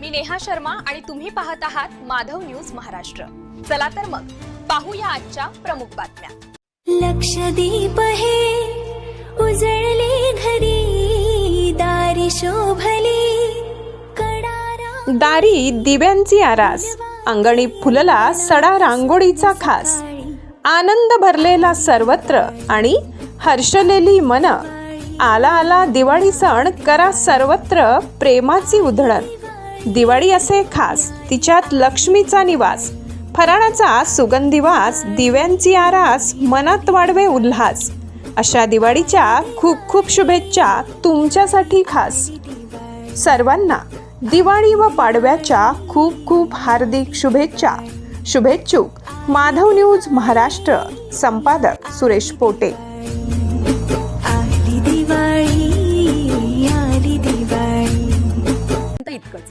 मी नेहा शर्मा आणि तुम्ही पाहत आहात माधव न्यूज महाराष्ट्र. चला तर मग पाहूया आजच्या प्रमुख बातम्या. लक्षदीप हे उजळले घरी दारी शोभली कडारा दारी दिव्यांची आरास अंगणी फुलला सडा रांगोळीचा खास. आनंद भरलेला सर्वत्र आणि हर्षलेली मन. आला आला दिवाळी सण करा सर्वत्र प्रेमाची उधळण. दिवाळी असे खास तिच्यात लक्ष्मीचा निवास. फराळाचा सुगंधी वास दिव्यांची आरास मनात वाढवे उल्हास. अशा दिवाळीच्या खूप खूप शुभेच्छा तुमच्यासाठी खास. सर्वांना दिवाळी व पाडव्याच्या खूप खूप हार्दिक शुभेच्छा. शुभेच्छुक माधव न्यूज महाराष्ट्र संपादक सुरेश पोटे. आली दिवाळी आली दिवाळी. पर्यंत इतकंच.